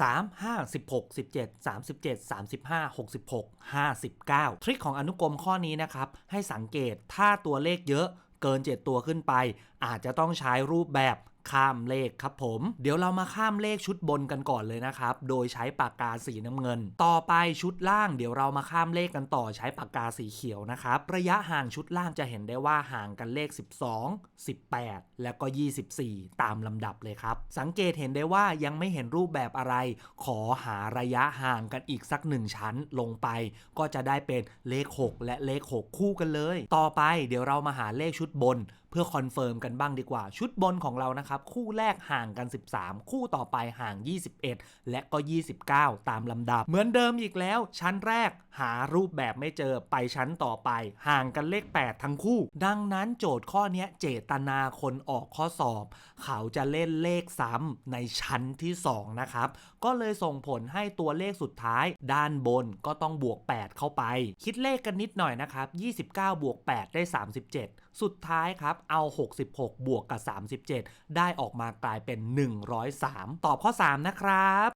3 5 16 17 37 35 66 59 ทริคของอนุกรมข้อนี้นะครับ ให้สังเกตถ้าตัวเลขเยอะเกิน 7 ตัวขึ้นไป อาจจะต้องใช้รูปแบบ ข้ามเลขครับผม เดี๋ยวเรามาข้ามเลขชุดบนกันก่อนเลยนะครับ โดยใช้ปากกาสีน้ำเงิน ต่อไปชุดล่างเดี๋ยวเรามาข้ามเลขกันต่อใช้ปากกาสีเขียวนะครับ ระยะห่างชุดล่างจะเห็นได้ว่าห่างกันเลข 12 18 และก็ 24 ตามลำดับเลยครับ สังเกตเห็นได้ว่ายังไม่เห็นรูปแบบอะไร ขอหาระยะห่างกันอีกสักหนึ่งชั้นลงไป ก็จะได้เป็นเลข 6 และเลข 6 คู่กันเลย ต่อไปเดี๋ยวเรามาหาเลขชุดบน เพื่อคอนเฟิร์มกันบ้างดีกว่าชุดบนของเรานะครับคู่แรกห่างกัน 13 คู่ต่อไปห่าง 21 และก็ 29 ตามลำดับ เหมือนเดิมอีกแล้ว ชั้นแรกหารูปแบบไม่เจอไปชั้นต่อไป ห่างกันเลข 8 ทั้งคู่ ดังนั้นโจทย์ข้อนี้เจตนาคนออกข้อสอบ เขาจะเล่นเลขซ้ำในชั้นที่ 2 นะครับ ก็เลยส่งผลให้ตัวเลขสุดท้าย ด้านบนก็ต้องบวก 8 เข้าไป คิดเลขกันนิดหน่อยนะครับ 29 บวก 8 ได้ 37 สุดท้ายครับเอา 66 บวกกับ 37ได้ออกมากลายเป็น 103 ตอบข้อ 3 นะครับ